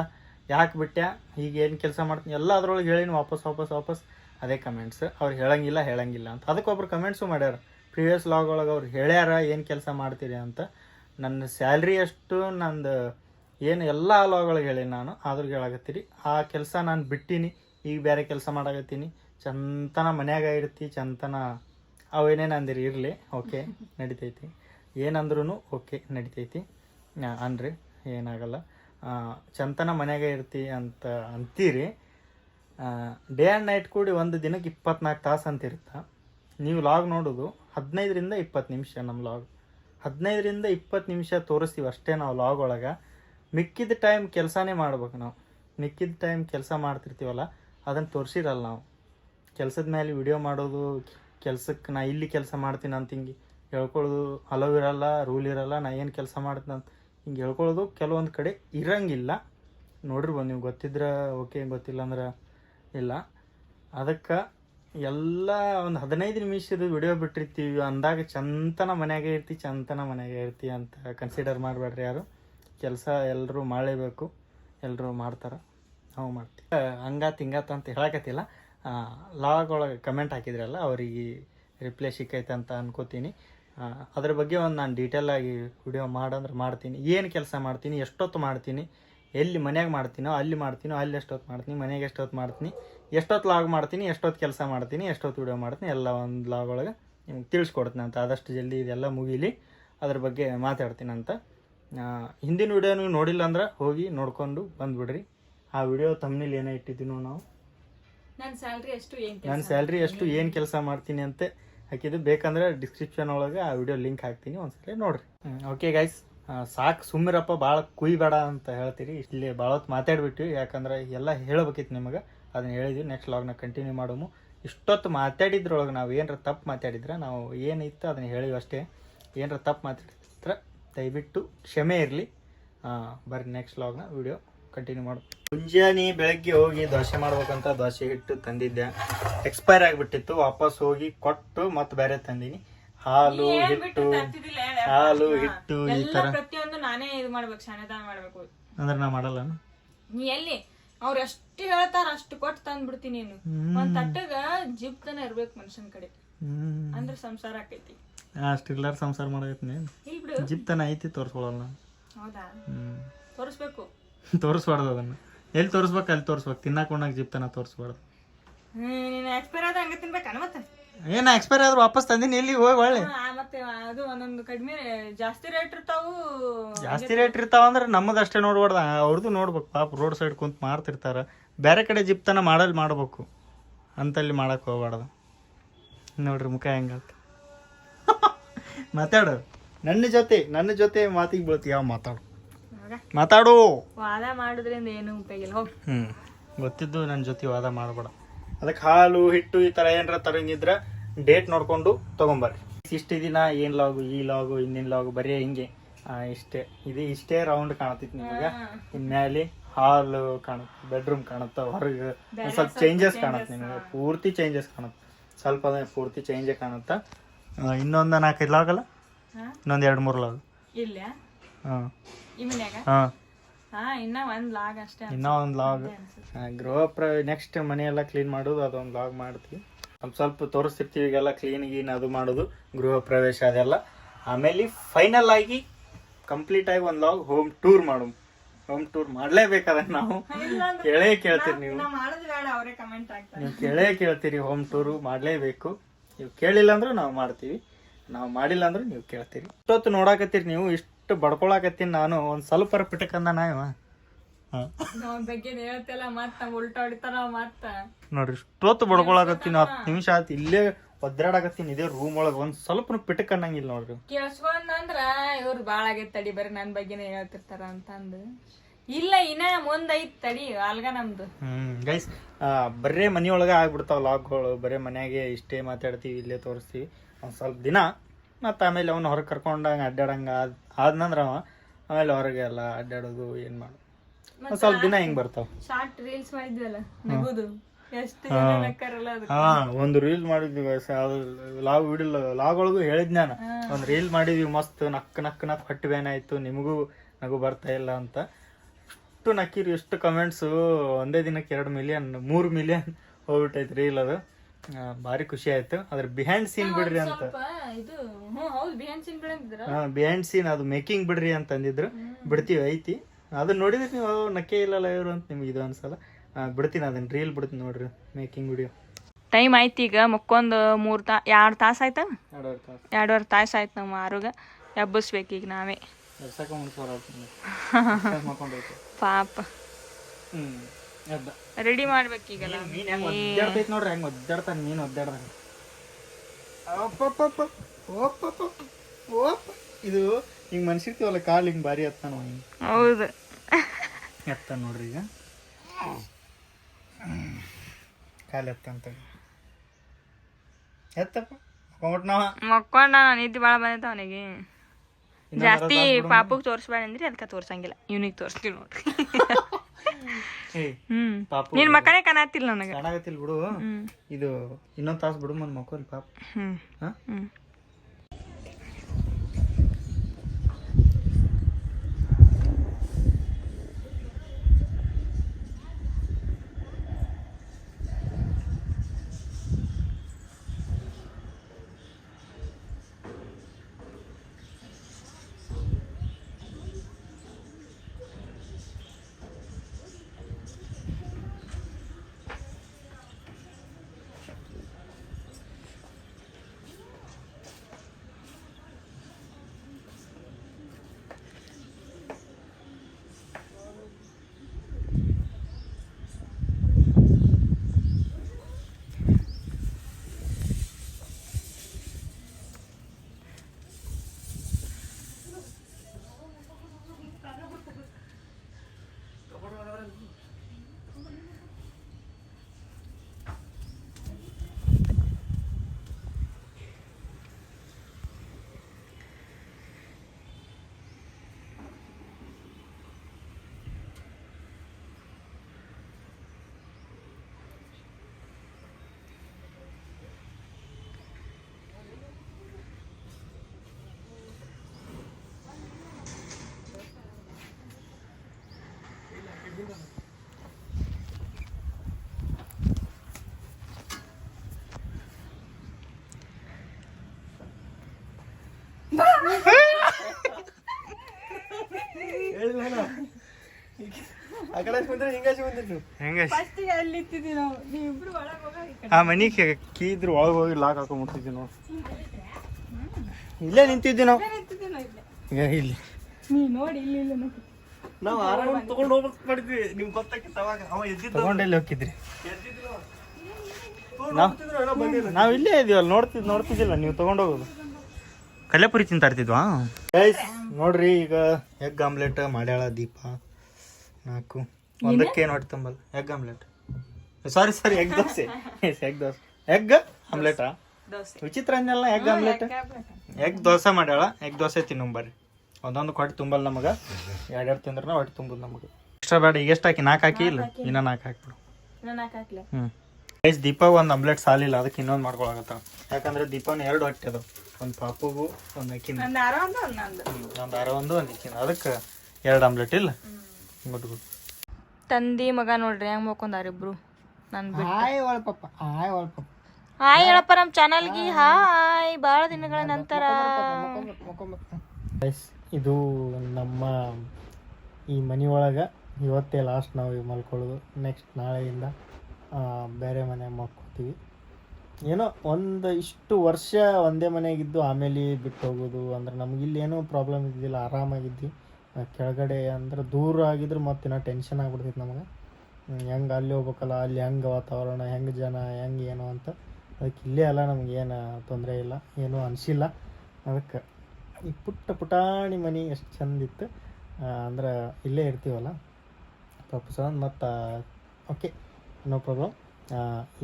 ಯಾಕೆ ಬಿಟ್ಟೆ ಈಗ ಏನು ಕೆಲಸ ಮಾಡ್ತೀನಿ ಎಲ್ಲ ಅದ್ರೊಳಗೆ ಹೇಳಿನಿ ವಾಪಸ್ ವಾಪಸ್ ವಾಪಸ್. ಅದೇ ಕಮೆಂಟ್ಸ್ ಅವ್ರು ಹೇಳಂಗಿಲ್ಲ ಹೇಳಂಗಿಲ್ಲ ಅಂತ. ಅದಕ್ಕೆ ಒಬ್ರು ಕಮೆಂಟ್ಸು ಮಾಡ್ಯಾರ. ಪ್ರೀವಿಯಸ್ ಲಾಗ್ ಒಳಗೆ ಅವ್ರು ಹೇಳ್ಯಾರ ಏನು ಕೆಲಸ ಮಾಡ್ತೀರಿ ಅಂತ. ನನ್ನ ಸ್ಯಾಲ್ರಿ ಎಷ್ಟು ನಂದು ಏನು ಎಲ್ಲ ಲಾಗೊಳಗೆ ಹೇಳಿ ನಾನು ಆದ್ರೂ ಹೇಳಾಗತ್ತೀರಿ ಆ ಕೆಲಸ ನಾನು ಬಿಟ್ಟೀನಿ ಈಗ ಬೇರೆ ಕೆಲಸ ಮಾಡಾಕತ್ತೀನಿ. ಚಂತನ ಮನ್ಯಾಗ ಇರ್ತಿ ಚಂತನ ಅವೇನೇನು ಅಂದಿರಿ ಇರಲಿ ಓಕೆ [laughs] ನಡಿತೈತಿ. ಏನಂದ್ರೂ ಓಕೆ ನಡಿತೈತಿ. ಅನ್ರಿ ಏನಾಗಲ್ಲ. ಚಂತನ ಮನ್ಯಾಗ ಇರ್ತಿ ಅಂತ ಅಂತೀರಿ. ಡೇ ಆ್ಯಂಡ್ ನೈಟ್ ಕೂಡಿ ಒಂದು ದಿನಕ್ಕೆ ಇಪ್ಪತ್ನಾಲ್ಕು ತಾಸು ಅಂತ ಇರುತ್ತೆ ನೀವು ಲಾಗ್ ನೋಡೋದು ಹದಿನೈದರಿಂದ ಇಪ್ಪತ್ತು ನಿಮಿಷ ನಮ್ಮ ಲಾಗ್. ಹದಿನೈದರಿಂದ ಇಪ್ಪತ್ತು ನಿಮಿಷ ತೋರಿಸ್ತೀವಿ ಅಷ್ಟೇ ನಾವು ಲಾಗ್ ಒಳಗೆ. ಮಿಕ್ಕಿದ ಟೈಮ್ ಕೆಲಸನೇ ಮಾಡ್ಬೇಕು ನಾವು. ಮಿಕ್ಕಿದ ಟೈಮ್ ಕೆಲಸ ಮಾಡ್ತಿರ್ತೀವಲ್ಲ, ಅದನ್ನು ತೋರಿಸಿರಲ್ಲ ನಾವು. ಕೆಲಸದ ಮೇಲೆ ವಿಡಿಯೋ ಮಾಡೋದು ಕೆಲ್ಸಕ್ಕೆ ನಾ ಇಲ್ಲಿ ಕೆಲಸ ಮಾಡ್ತೀನಿ ಅಂತ ಹಿಂಗೆ ಹೇಳ್ಕೊಳ್ಳೋದು ಅಲವ್ ಇರಲ್ಲ, ರೂಲ್ ಇರಲ್ಲ, ನಾ ಏನು ಕೆಲಸ ಮಾಡ್ತೀನಿ ಅಂತ ಹಿಂಗೆ ಹೇಳ್ಕೊಳ್ಳೋದು ಕೆಲವೊಂದು ಕಡೆ ಇರಂಗಿಲ್ಲ. ನೋಡಿರ್ಬೋದು ನೀವು ಗೊತ್ತಿದ್ರೆ ಓಕೆ ಗೊತ್ತಿಲ್ಲ ಅಂದ್ರೆ ಇಲ್ಲ. ಅದಕ್ಕೆ ಎಲ್ಲ ಒಂದು ಹದಿನೈದು ನಿಮಿಷದ ವಿಡಿಯೋ ಬಿಟ್ಟಿರ್ತೀವಿ, ಅಂದಾಗ ಚಂತನ ಮನೆಯಾಗೆ ಇರ್ತಿ, ಚಂತನ ಮನೆಯಾಗೆ ಇರ್ತಿ ಅಂತ ಕನ್ಸಿಡರ್ ಮಾಡಬೇಡ್ರಿ ಯಾರು. ಕೆಲಸ ಎಲ್ಲರೂ ಮಾಡಲೇಬೇಕು ಎಲ್ಲರೂ ಮಾಡ್ತಾರೆ, ನಾವು ಮಾಡ್ತೀವಿ. ಹಂಗಾತ್ ಹಿಂಗಾತ ಅಂತ ಹೇಳಕತ್ತಿಲ್ಲ. ಲಾಗ್ ಒಳಗೆ ಕಮೆಂಟ್ ಹಾಕಿದ್ರಲ್ಲ, ಅವರಿಗೆ ರಿಪ್ಲೈ ಸಿಕ್ಕೈತೆ ಅಂತ ಅನ್ಕೋತೀನಿ. ಅದ್ರ ಬಗ್ಗೆ ಒಂದು ನಾನು ಆಗಿ ವಿಡಿಯೋ ಮಾಡಂದ್ರೆ ಮಾಡ್ತೀನಿ. ಏನು ಕೆಲಸ ಮಾಡ್ತೀನಿ, ಎಷ್ಟೊತ್ತು ಮಾಡ್ತೀನಿ, ಎಲ್ಲಿ ಮನೆಯಾಗ ಮಾಡ್ತೀನೋ, ಅಲ್ಲಿ ಮಾಡ್ತೀನೋ, ಅಲ್ಲಿ ಎಷ್ಟೊತ್ತು ಮಾಡ್ತೀನಿ ಮನೆಗೆ ಎಷ್ಟೊತ್ತು ಮಾಡ್ತೀನಿ, ಎಷ್ಟೊತ್ತು ಲಾಗ್ ಮಾಡ್ತೀನಿ, ಎಷ್ಟೊತ್ತು ಕೆಲಸ ಮಾಡ್ತೀನಿ, ಎಷ್ಟೊತ್ತು ವಿಡಿಯೋ ಮಾಡ್ತೀನಿ, ಎಲ್ಲ ಒಂದು ಲಾಗ್ ಒಳಗೆ ನಿಮ್ಗೆ ತಿಳಿಸ್ಕೊಡ್ತೀನಿ ಅಂತ. ಆದಷ್ಟು ಜಲ್ದಿ ಇದೆಲ್ಲ ಮುಗೀಲಿ. ಅದ್ರ ಬಗ್ಗೆ ಮಾತಾಡ್ತೀನಿ ಅಂತ ಹಿಂದಿನ ವಿಡಿಯೋ ನೀವು ನೋಡಿಲ್ಲ ಅಂದ್ರೆ ಹೋಗಿ ನೋಡ್ಕೊಂಡು ಬಂದ್ಬಿಡ್ರಿ. ಆ ವಿಡಿಯೋ ತಮ್ಮನೇಲಿ ಏನೋ ಇಟ್ಟಿದ್ದೀನೋ ನಾವು. ನನ್ನ ಸ್ಯಾಲ್ರಿ ಎಷ್ಟು ಏನ್ ನನ್ನ ಸ್ಯಾಲ್ರಿ ಎಷ್ಟು ಏನು ಕೆಲಸ ಮಾಡ್ತೀನಿ ಅಂತ ಹಾಕಿದ್ದು. ಬೇಕಂದ್ರೆ ಡಿಸ್ಕ್ರಿಪ್ಷನ್ ಒಳಗೆ ಆ ವಿಡಿಯೋ ಲಿಂಕ್ ಹಾಕ್ತೀನಿ ಒಂದ್ಸಲ ನೋಡ್ರಿ. ಓಕೆ ಗೈಸ್ ಸಾಕು ಸುಮ್ಮಿರಪ್ಪ ಭಾಳ ಕುಯ್ಬೇಡ ಅಂತ ಹೇಳ್ತೀರಿ. ಇಲ್ಲಿ ಭಾಳ ಹೊತ್ತು ಮಾತಾಡ್ಬಿಟ್ಟು ಯಾಕಂದ್ರೆ ಎಲ್ಲ ಹೇಳ್ಬೇಕಿತ್ತು ನಿಮಗೆ. ಅದನ್ನ ಹೇಳಿದ್ವಿ. ನೆಕ್ಸ್ಟ್ ಲಾಗ್ನ ಕಂಟಿನ್ಯೂ ಮಾಡೋಮು. ಇಷ್ಟೊತ್ತು ಮಾತಾಡಿದ್ರೊಳಗೆ ನಾವು ಏನಾರ ತಪ್ಪು ಮಾತಾಡಿದ್ರೆ ನಾವು ಏನಿತ್ತು ಅದನ್ನ ಹೇಳಿವಿ ಅಷ್ಟೇ. ಏನಾರ ತಪ್ಪು ಮಾತಾಡಿದ್ರೆ. ದಯವಿಟ್ಟು ಕ್ಷಮೆ ಇರಲಿ. ಬರ್ರಿ ನೆಕ್ಸ್ಟ್ ಲಾಗ್ನ ವಿಡಿಯೋ ಕಂಟಿನ್ಯೂ ಮಾಡು ಮುಂಜಾನೆ ಬೆಳಗ್ಗೆ ಹೋಗಿ ದೋಸೆ ಮಾಡ್ಬೇಕಂತ ದೋಸೆ ಹಿಟ್ಟು ತಂದಿದ್ದೆ. ಎಕ್ಸ್ಪೈರ್ ಆಗಿಬಿಟ್ಟಿತ್ತು ವಾಪಸ್ ಹೋಗಿ ಕೊಟ್ಟು ಮತ್ತೆ ಬೇರೆ ತಂದೀನಿ. ಹಾಲು ಹಿಟ್ಟು ಹಾಲು ಹಿಟ್ಟು ಈ ತರ. ಪ್ರತಿಯೊಂದು ನಾನೇ ಇದು ಮಾಡ್ಬೇಕು ಸಣ್ಣದಾನ ಮಾಡ್ಬೇಕು. ಅಂದ್ರೆ ನಾ ಮಾಡಲ್ಲ ನೀ ಎಲ್ಲಿ? ಅವ್ರ ಎಷ್ಟು ಹೇಳ್ತಾರ ಅಷ್ಟು ಕೊಟ್ಟು ತಂದ್ಬಿಡ್ತೀನಿ ನೀನು. ಒಂದ್ ತಟ್ಟಗ ಜಿಪ್ತನ ಇರ್ಬೇಕು ಮನುಷ್ಯನ್ ಕಡೆ. ಅಂದ್ರ ಸಂಸಾರ ಆಕೈತಿ. ಅಷ್ಟಿಲ್ಲಾರ ಸಂಸಾರ ಬಿಡು. ಜಿಪ್ತನ ಐತಿ ತೋರಿಸ್ಕೊಳಲ್ಲ ಹೌದಾ? ತೋರಿಸ್ಬೇಕು. [laughs] ತೋರಿಸ್ಬಾರ್ದು ಅದನ್ನ. ಎಲ್ಲಿ ತೋರಿಸ್ಬೇಕು ಅಲ್ಲಿ ತೋರಿಸ್ಬೇಕು. ತಿನ್ನಕ್ ಉಣ್ಣಕ್ ಜಿಪ್ತನ ತೋರಿಸ್ಬಾರ್ದು. ನೀನು ಎಕ್ಸ್ಪೈರ್ ಆದ ಹಂಗೆ ತಿನ್ಬೇಕನ ಮತ್ತೆ? ಏನ ಎಕ್ಸ್ಪೈರ್ ಆದ್ರೂ ವಾಪಸ್ ತಂದಿನಿ ಇಲ್ಲಿ ಹೋಗಿ ಒಳ್ಳೆ? ಮತ್ತೆ ಅದು ಒಂದೊಂದು ಕಡಿಮೆ ಜಾಸ್ತಿ ರೇಟ್ ಇರ್ತಾವು ಜಾಸ್ತಿ ರೇಟ್ ಇರ್ತಾವ ಅಂದ್ರೆ ನಮ್ಮದು ಅಷ್ಟೇ ನೋಡ್ಬಾರ್ದ. ಅವ್ರದ್ದು ನೋಡ್ಬೇಕು. ಪಾಪ ರೋಡ್ ಸೈಡ್ ಕುಂತ್ ಮಾರ್ತಿರ್ತಾರ. ಬೇರೆ ಕಡೆ ಜಿಪ್ತನ ಮಾಡಲ್ ಮಾಡ್ಬೇಕು. ಅಂತಲ್ಲಿ ಮಾಡಕ್ ಹೋಗ್ಬಾರ್ದು. ನೋಡ್ರಿ ಮುಖ ಹೆಂಗಂತ. [laughs] ಮಾತಾಡು. ನನ್ನ ಜೊತೆ ನನ್ನ ಜೊತೆ ಮಾತಿಗೆ ಬೀಳ್ತಿ ಯಾವ ಮಾತಾಡು. ಮಾತಾಡು. ವಾದ ಮಾಡೋದ್ರಿಂದ ಏನು ಉಪಯೋಗ ಇಲ್ಲ ಹೋಗ್. ಹ್ಮ್. ಗೊತ್ತಿದ್ದು ನನ್ನ ಜೊತೆ ವಾದ ಮಾಡಬೇಡ. ಅದಕ್ಕೆ ಹಾಲು ಹಿಟ್ಟು ಈ ಥರ ಏನಾರ ತರಂಗಿದ್ರೆ ಡೇಟ್ ನೋಡ್ಕೊಂಡು ತಗೊಂಬರ್ರಿ. ಇಷ್ಟು ದಿನ ಏನ್ ಲಾಗು ಈ ಲಾಗು ಇನ್ನಿನ ಲಾಗು ಬರೀ ಹಿಂಗೆ. ಆ, ಇಷ್ಟೇ. ಇದು ಇಷ್ಟೇ ರೌಂಡ್ ಕಾಣತೈತಿ ನಿಮಗೆ. ಇನ್ಮೇಲೆ ಹಾಲು ಕಾಣುತ್ತೆ ಬೆಡ್ರೂಮ್ ಕಾಣುತ್ತೆ ಹೊರಗೆ ಸ್ವಲ್ಪ ಚೇಂಜಸ್ ಕಾಣುತ್ತೆ ನಿಮಗೆ. ಪೂರ್ತಿ ಚೇಂಜಸ್ ಕಾಣುತ್ತೆ. ಸ್ವಲ್ಪ ಪೂರ್ತಿ ಚೇಂಜ್ ಕಾಣುತ್ತೆ? ಇನ್ನೊಂದು ನಾಲ್ಕೈದು ಲಾಗಲ್ಲ ಇನ್ನೊಂದ್ ಎರಡು ಮೂರು ಲಾಗ್ ಇಲ್ಲ ಹಾಂ. ಹಾಂ. ಹಾ ಇನ್ನ ಒಂದ್ ಲಾಗ್ ಅಷ್ಟೇ ಇನ್ನೂ ಒಂದು ಲಾಗ್ ಗೃಹ ಪ್ರ ನೆಕ್ಸ್ಟ್ ಮನೆಯೆಲ್ಲ ಕ್ಲೀನ್ ಮಾಡೋದು ಅದೊಂದು ಲಾಗ್ ಮಾಡ್ತೀವಿ. ಸ್ವಲ್ಪ ಸ್ವಲ್ಪ ತೋರಿಸ್ತಿರ್ತೀವಿ ಈಗೆಲ್ಲ ಕ್ಲೀನ್ ಗೀನ್ ಅದು ಮಾಡೋದು ಗೃಹ ಪ್ರವೇಶ ಅದೆಲ್ಲ. ಆಮೇಲೆ ಫೈನಲ್ ಆಗಿ ಕಂಪ್ಲೀಟ್ ಆಗಿ ಒಂದು ಲಾಗ್ ಹೋಮ್ ಟೂರ್ ಮಾಡು ಹೋಮ್ ಟೂರ್ ಮಾಡ್ಲೇಬೇಕಾದ್ರೆ ನಾವು. ಕೇಳೇ ಕೇಳ್ತೀರಿ ನೀವು. ನಾ ಮಾಡೋದ್ ಬೇಡ ಅವರೇ ಕಮೆಂಟ್ ಆಗ್ತಾರೆ ನೀವು ಕೇಳೇ ಕೇಳ್ತೀರಿ ಹೋಮ್ ಟೂರು ಮಾಡಲೇಬೇಕು. ನೀವು ಕೇಳಿಲ್ಲ ಅಂದ್ರೆ ನಾವು ಮಾಡ್ತೀವಿ. ನಾವು ಮಾಡಿಲ್ಲ ಅಂದ್ರೆ ನೀವು ಕೇಳ್ತೀರಿ. ಇಷ್ಟೊತ್ತು ನೋಡಾಕತ್ತೀರಿ ನೀವು ಇಷ್ಟು ಬಡ್ಕೊಳಕತ್ತೀನಿ ನಾನು. ಒಂದು ಸ್ವಲ್ಪ ಪಿಟಕಂದ ನಾ ಇವ. ಹಾಂ. ನಾವ್ ಬಗ್ಗೆ ಹೇಳ್ತಿಲ್ಲ ಮತ್ತ ನಮ್ ಉಲ್ಟಾ ಹೊಡಿತಾರ ಮತ್ತ. ನೋಡ್ರಿ ಇಷ್ಟೊತ್ತು ಬಡ್ಕೊಳಕತ್ತೀನಿ ಹತ್ತು ನಿಮಿಷ ಆಯ್ತು ಇಲ್ಲೇ ಒದ್ದಾಡಕತ್ತೀನಿ ಇದೇ ರೂಮ್ ಒಳಗೆ ಒಂದ್ ಸ್ವಲ್ಪ ಪಿಟಕ್ ಅನ್ನಂಗಿಲ್ಲ ನೋಡ್ರಿ. ಕೇಳಿಸ್ಕೊಂಡ್ ಅಂದ್ರ ಇವ್ರು ಬಾಳ ಆಗೈತೆ ತಡಿ ಬರೀ ನನ್ ಬಗ್ಗೆನೇ ಹೇಳ್ತಿರ್ತಾರ ಅಂತಂದು. ಇಲ್ಲ ಇನ್ನ ಮುಂದ್ ಐತ್ ತಡಿ ಅಲ್ಗ ನಮ್ದು. ಹ್ಮ್ ಗೈಸ್ ಬರೇ ಮನೆಯೊಳಗೆ ಆಗ್ಬಿಡ್ತಾವ ಲಾಕ್ಗಳು ಬರೇ ಮನ್ಯಾಗೆ ಇಷ್ಟೇ ಮಾತಾಡ್ತೀವಿ ಇಲ್ಲೇ ತೋರಿಸ್ತೀವಿ. ಒಂದ್ ಸ್ವಲ್ಪ ದಿನ ಮತ್ತು ಆಮೇಲೆ ಅವ್ನು ಹೊರಗೆ ಕರ್ಕೊಂಡಂಗೆ ಅಡ್ಡಾಡಂಗ ಆದ ಆದ್ನಂದ್ರ ಅವ ಆಮೇಲೆ ಹೊರಗೆ ಎಲ್ಲ ಅಡ್ಡಾಡೋದು ಏನು ಮಾಡು ಒಂದ್ ಸ್ವಲ್ಪ ದಿನ ಹಿಂಗೆ ಬರ್ತಾವ. ಶಾರ್ಟ್ ರೀಲ್ಸ್ ಮಾಡಿದ್ವಲ್ಲ ನಗುದು. ಹಾ. ಒಂದು ರೀಲ್ ಮಾಡಿದ್ವಿ ಲಾವ್ ಅದು ಲಾಗ್ ಒಳಗೂ ಹೇಳಿದ್ ನಾನು. ಒಂದು ರೀಲ್ ಮಾಡಿದ್ವಿ ಮಸ್ತ್ ನಕ್ ನಕ್ ನಕ್ ಹೊಟ್ಟೆ ಬೇನೆ ಆಯ್ತು ನಿಮಗೂ ನಗು ಬರ್ತಾ ಇಲ್ಲ ಅಂತ. ಅಷ್ಟು ನಕ್ಕಿರಿ ಎಷ್ಟು ಕಮೆಂಟ್ಸು ಒಂದೇ ದಿನಕ್ಕೆ ಎರಡು ಮಿಲಿಯನ್ ಮೂರು ಮಿಲಿಯನ್ ಹೋಗ್ಬಿಟ್ಟೈತೆ ರೀಲ್ ಅದು. ಭಾರಿ ಖುಷಿ ಆಯ್ತು. ಅದ್ರ ಬಿಹೈಂಡ್ ಸೀನ್ ಬಿಡ್ರಿ ಅಂತ. ಬಿಹೈಂಡ್ ಸೀನ್ ಅದು ಮೇಕಿಂಗ್ ಬಿಡ್ರಿ ಅಂತ ಅಂದಿದ್ರು ಬಿಡ್ತೀವಿ ಐತಿ. ಅದನ್ನ ನೋಡಿದ್ರೆ ನೀವು ನಕ್ಕೇ ಇಲ್ಲಲ್ಲ ಇವರು ಅಂತ ನಿಮ್ಗೆ ಇದು ಅನ್ಸಲ್ಲ. ಬಿಡ್ತೀನಿ ಅದನ್ನ ರೀಲ್ ಬಿಡ್ತೀನಿ ನೋಡ್ರಿ ಮೇಕಿಂಗ್ ವಿಡಿಯೋ ಟೈಮ್ ಆಯ್ತು ಈಗ ಮಕ್ಕೊಂದು ಮೂರು ತಾ ಎರಡು ತಾಸು ಆಯ್ತಾ? ಎರಡೂವರೆ ತಾಸು. ಎರಡುವರೆ ತಾಸು ಆಯ್ತು ನಮ್ಮ ಆರೋಗ್ಯ ಎಬ್ಬಿಸ್ಬೇಕು ಈಗ ನಾವೇ. [laughs] ಪಾಪ. ರೆಡಿ ಮಾಡ್ಬೇಕೀಗಲ್ಲ ಮೀನ್ ಹೆಂಗ್ ಒದ್ದಾಡ್ತೈತಿ ನೋಡ್ರಿ ಹೆಂಗೆ ಒದ್ದಾಡ್ತಾನ ಒದ್ದಾಡ್ದಂಗ. ಓಪ್ಪಪ್ಪ ಓಪ್ ಇದು ಹಿಂಗ್ ಮನ್ಸಿರ್ತೀವಲ್ಲ ಕಾಲ್ ಹಿಂಗ್ ಭಾರಿ ಎತ್ತಾನ ಹಿಂಗ್. ಹೌದು. ಎತ್ತ ನೋಡ್ರಿ ಈಗ. ಕಾಲ್ ಎತ್ತಂತ ಎತ್ತಪ್ಪ? ಕೊಂಬಿಟ್ ನಾವ ಮಕ್ಕೊಂಡ ನಿದ್ದೆ ಭಾಳ ಬಂದೈತೆ ಅವನಿಗೆ. ಜಾಸ್ತಿ ಪಾಪಗ್ ತೋರಿಸ್ಬೇಡ ಅಂದ್ರಿ ಅದಕ್ಕೆ ತೋರ್ಸಂಗಿಲ್ಲ. ಇವನಿಗೆ ತೋರಿಸ್ತೀವಿ ನೋಡ್ರಿ. [laughs] ನಿನ್ ಮಕ್ಕನೇ ಕಾಣತ್ತಿಲ್ಲ ನನಗೆ. ಕಾಣಾಗತ್ತಿಲ್ ಬಿಡು. ಇದು ಇನ್ನೊಂದು ತಾಸು ಬಿಡು ಮನ್ ಮಕ್ಕಳು ಪಾಪ. ಹ್ಮ್ ಹಾ ಹ್ಮ್ ಹೆಂಗ ಆ ಮನಿಗೆ ಕೀ ಇದ್ರ ಒಳಗೆ ಹೋಗಿ ಲಾಕ್ ಹಾಕೊಂಡ್ಬಿಡ್ತಿದ್ವಿ ನಾವು ಇಲ್ಲೇ ನಿಂತಿದ್ವಿ ನಾವು. ಇಲ್ಲೇ ಈಗ ಇಲ್ಲಿ. ನೀ ನೋಡಿ ಇಲ್ಲಿ ಇಲ್ಲ ನೋಡಿ. ನಾವು ಆರಾಮ ತಗೊಂಡು ಹೋಗ್ಬೇಕು ಮಾಡಿದ್ವಿ ನಿಮ್ಗೆ ಗೊತ್ತಾಗಿತ್ತು ಅವಾಗ. ಅವ ಎದ್ದಿದ್ದ ತಗೊಂಡೆಲ್ಲಿ ಹೋಗಿದ್ರಿ? ನಾವು ಇಲ್ಲೇ ಇದೀವಲ್ಲ ನೋಡ್ತಿದ್ ನೋಡ್ತಿದ್ದಿಲ್ಲ. ನೀವು ತಗೊಂಡೋಗೋದು ಕಲ್ಯಾಪುರಿ ತಿಂತಾರ್ತಿದ್ವಾ ಗೈಸ್ ನೋಡ್ರಿ ಈಗ ಎಗ್ ಆಮ್ಲೆಟ್ ಮಾಡ್ಯಾಳ ದೀಪ. ನಾಲ್ಕು. ಒಂದಕ್ಕೆ ಹೊಟ್ಟೆ ತುಂಬಲ್ಲ? Egg omelette. Sorry sorry egg dosa. Egg dosa. Egg ಆಮ್ಲೆಟಾ? ವಿಚಿತ್ರ ಅಂದಲ್ಲ ಎಗ್ ಆಮ್ಲೆಟ್? ಎಗ್ ದೋಸೆ ಮಾಡ್ಯಾಳ? ಎಗ್ ದೋಸೆ ತಿನ್ನು ಬರ್ರಿ. ಒಂದೊಂದು ಹೊಟ್ಟೆ ತುಂಬಲ್ಲ ನಮಗೆ. ಎರಡೆರಡು ತಿಂದ್ರೆ ಹೊಟ್ಟೆ ತುಂಬುದು ನಮಗೆ. ಎಕ್ಸ್ಟ್ರಾ ಬೇಡ ಈಗ ಎಷ್ಟು ಹಾಕಿ? ನಾಲ್ಕು ಹಾಕಿ ಇಲ್ಲ? ಇನ್ನೂ ನಾಲ್ಕು ಹಾಕ್ಬಿಡು. ಹ್ಞೂ ಗೈಸ್ ದೀಪ ಒಂದು ಆಮ್ಲೆಟ್ ಸಾಲಿಲ್ಲ ಅದಕ್ಕೆ ಇನ್ನೊಂದು ಮಾಡ್ಕೊಳಕತ್ತ ಯಾಕಂದ್ರೆ ದೀಪನ ಎರಡು ಹೊಟ್ಟೆ ಅದು ಒಂದು ಪಾಪುಗೂ ಒಂದು ಅಕ್ಕಿನ. ಒಂದು ಅರ ಒಂದು ಒಂದು ಇಕ್ಕಿನ ಅದಕ್ಕೆ ಎರಡು ಆಮ್ಲೆಟ್ ಇಲ್ಲ? ತಂದಿ ಮಗ ನೋಡ್ರಿ ಹೆಂಗ್ ಮಕ್ಕೊಂದಾರ ಇಬ್ರು? ನನ್ ಹಾಯ್ ಒಳ ಪಪ್ಪ ಹಾಯ್ ಒಳ ಪಪ್ಪ ಹಾಯ್ ಹೇಳಪ್ಪ ನಮ್ಮ ಚಾನಲ್ಗೆ. ಹಾಯ್. ಭಾಳ ದಿನಗಳ ನಂತರ. ಗೈಸ್ ಇದು ನಮ್ಮ ಈ ಮನೆ ಒಳಗೆ ಇವತ್ತೇ ಲಾಸ್ಟ್ ನಾವು ಮಲ್ಕೊಳ್ಳೋದು. ನೆಕ್ಸ್ಟ್ ನಾಳೆಯಿಂದ ಆ, ಬೇರೆ ಮನೆ ಮಲ್ಕೋತೀವಿ. ಏನೋ ಒಂದು ಇಷ್ಟು ವರ್ಷ ಒಂದೇ ಮನೆಗಿದ್ದು ಆಮೇಲೆ ಬಿಟ್ಟು ಹೋಗೋದು ಅಂದ್ರೆ ನಮ್ಗಿಲ್ಲಿ ಏನೂ ಪ್ರಾಬ್ಲಮ್ ಇದ್ದಿಲ್ಲ ಆರಾಮಾಗಿದ್ವಿ. ಕೆಳಗಡೆ ಅಂದ್ರೆ ದೂರ ಆಗಿದ್ರೆ ಮತ್ತೆ ನಾ ಟೆನ್ಷನ್ ಆಗ್ಬಿಡ್ತೈತೆ ನಮಗೆ. ಹೆಂಗೆ ಅಲ್ಲಿ ಹೋಗ್ಬೇಕಲ್ಲ, ಅಲ್ಲಿ ಹೆಂಗೆ ವಾತಾವರಣ, ಹೆಂಗೆ ಜನ, ಹೆಂಗೆ ಏನು ಅಂತ. ಅದಕ್ಕೆ ಇಲ್ಲೇ ಅಲ್ಲ ನಮ್ಗೆ ಏನು ತೊಂದರೆ ಇಲ್ಲ, ಏನೂ ಅನಿಸಿಲ್ಲ. ಅದಕ್ಕೆ ಈ ಪುಟ್ಟ ಪುಟಾಣಿ ಮನೆ ಎಷ್ಟು ಚಂದಿತ್ತು ಅಂದ್ರೆ ಇಲ್ಲೇ ಇರ್ತೀವಲ್ಲ. ಪ್ರಪಂಚ ಮತ್ತು ಓಕೆ ನೋ ಪ್ರಾಬ್ಲಮ್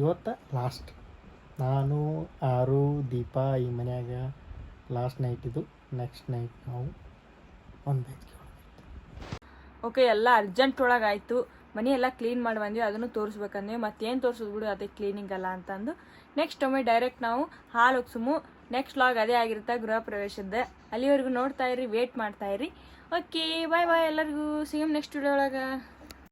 ಇವತ್ತು ಲಾಸ್ಟ್ ನಾನು, ಆರು, ದೀಪ ಈ ಮನ್ಯಾಗ ಲಾಸ್ಟ್ ನೈಟ್ ಇದು. ನೆಕ್ಸ್ಟ್ ನೈಟ್ ನಾವು ಒಂದು ಓಕೆ ಎಲ್ಲ ಅರ್ಜೆಂಟ್ ಒಳಗೆ ಆಯಿತು ಮನೆ ಎಲ್ಲ ಕ್ಲೀನ್ ಮಾಡಿ ಬಂದ್ವಿ, ಅದನ್ನು ತೋರಿಸ್ಬೇಕಂದ್ವಿ. ಮತ್ತೇನು ತೋರಿಸೋದು ಬಿಡು, ಅದೇ ಕ್ಲೀನಿಂಗ್ ಅಲ್ಲ ಅಂತಂದು. ನೆಕ್ಸ್ಟ್ ಒಮ್ಮೆ ಡೈರೆಕ್ಟ್ ನಾವು ಹಾಲು ಒಗ್ಸುಮು ನೆಕ್ಸ್ಟ್ ಲಾಗ್ ಅದೇ ಆಗಿರುತ್ತೆ ಗೃಹ ಪ್ರವೇಶದ್ದೆ. ಅಲ್ಲಿವರೆಗೂ ನೋಡ್ತಾ ಇರಿ ವೇಟ್ ಮಾಡ್ತಾ ಇರಿ ಓಕೆ ಬಾಯ್ ಬಾಯ್ ಎಲ್ಲರಿಗೂ. ಸಿಗಮ್ ನೆಕ್ಸ್ಟ್ ವಿಡಿಯೋ ಒಳಗೆ.